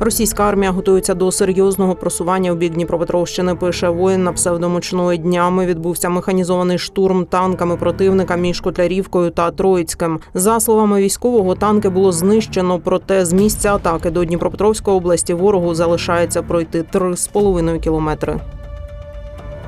Російська армія готується до серйозного просування у бік Дніпропетровщини. Пише воїн на псевдомочної днями. Відбувся механізований штурм танками противника між Котлярівкою та Троїцьким. За словами військового, танки було знищено. Проте з місця атаки до Дніпропетровської області ворогу залишається пройти 3,5 кілометри.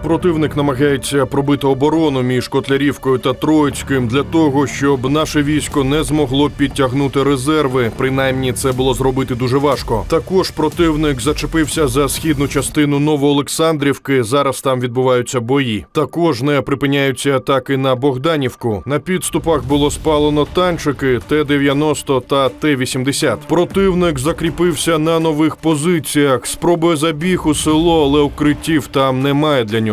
Противник намагається пробити оборону між Котлярівкою та Троїцьким для того, щоб наше військо не змогло підтягнути резерви. Принаймні, це було зробити дуже важко. Також противник зачепився за східну частину Новоолександрівки. Зараз там відбуваються бої. Також не припиняються атаки на Богданівку. На підступах було спалено танчики Т-90 та Т-80. Противник закріпився на нових позиціях. Спробує забіг у село, але укриттів там немає для нього.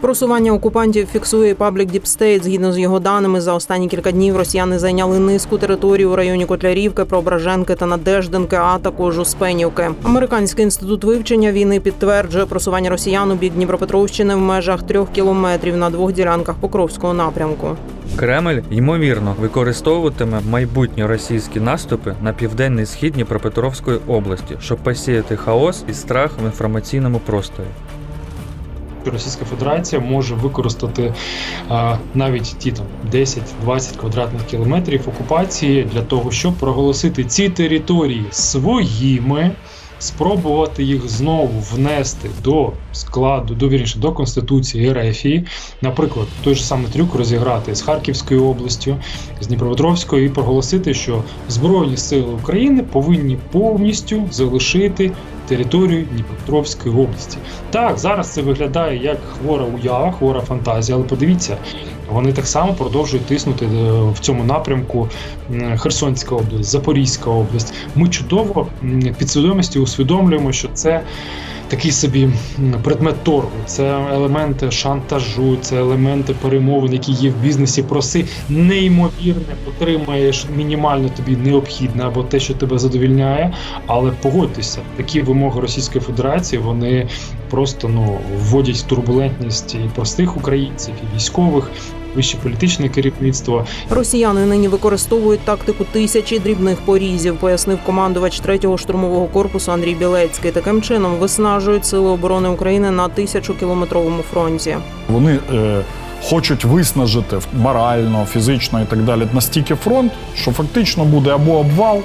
Просування окупантів фіксує паблік State. Згідно з його даними, за останні кілька днів росіяни зайняли низку територій у районі Котлярівки, Преображенки та Надеждинки, а також Успенівки. Американський інститут вивчення війни підтверджує просування росіян у бік Дніпропетровщини в межах трьох кілометрів на двох ділянках Покровського напрямку. Кремль ймовірно використовуватиме майбутні російські наступи на південний схід Дніпропетровської області, щоб посіяти хаос і страх в інформаційному просторі. Російська Федерація може використати а, навіть ті там 10-20 квадратних кілометрів окупації для того, щоб проголосити ці території своїми, спробувати їх знову внести до складу, до вірніше, до Конституції РФ. Наприклад, той же самий трюк розіграти з Харківською областю, з Дніпропетровською і проголосити, що Збройні сили України повинні повністю залишити територію Дніпропетровської області. Так, зараз це виглядає як хвора уява, хвора фантазія, але подивіться, вони так само продовжують тиснути е, в цьому напрямку Херсонська область, Запорізька область. Ми чудово під підсвідомості усвідомлюємо, що це. Такий собі предмет торгу, це елементи шантажу, це елементи перемовин, які є в бізнесі. Проси неймовірне, отримаєш мінімально тобі необхідне або те, що тебе задовільняє. Але погодьтеся, такі вимоги Російської Федерації вони просто ну вводять турбулентність і простих українців, і військових, вище політичне керівництво. Росіяни нині використовують тактику тисячі дрібних порізів, пояснив командувач 3-го штурмового корпусу Андрій Білецький. Таким чином виснажують сили оборони України на тисячу кілометровому фронті. Вони е, хочуть виснажити морально, фізично і так далі настільки фронт, що фактично буде або обвал,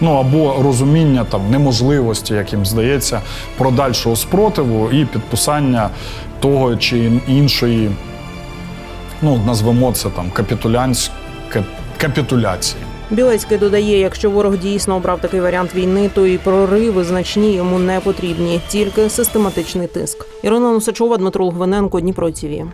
ну або розуміння там неможливості, як їм здається, продальшого спротиву і підписання того чи іншої, ну назвемо це там капітулянсь, кап- капітуляції. Білецький додає, якщо ворог дійсно обрав такий варіант війни, то і прориви значні йому не потрібні, тільки систематичний тиск. Ірина Носачова, Дмитро Лгвиненко, Дніпро ТІВІ.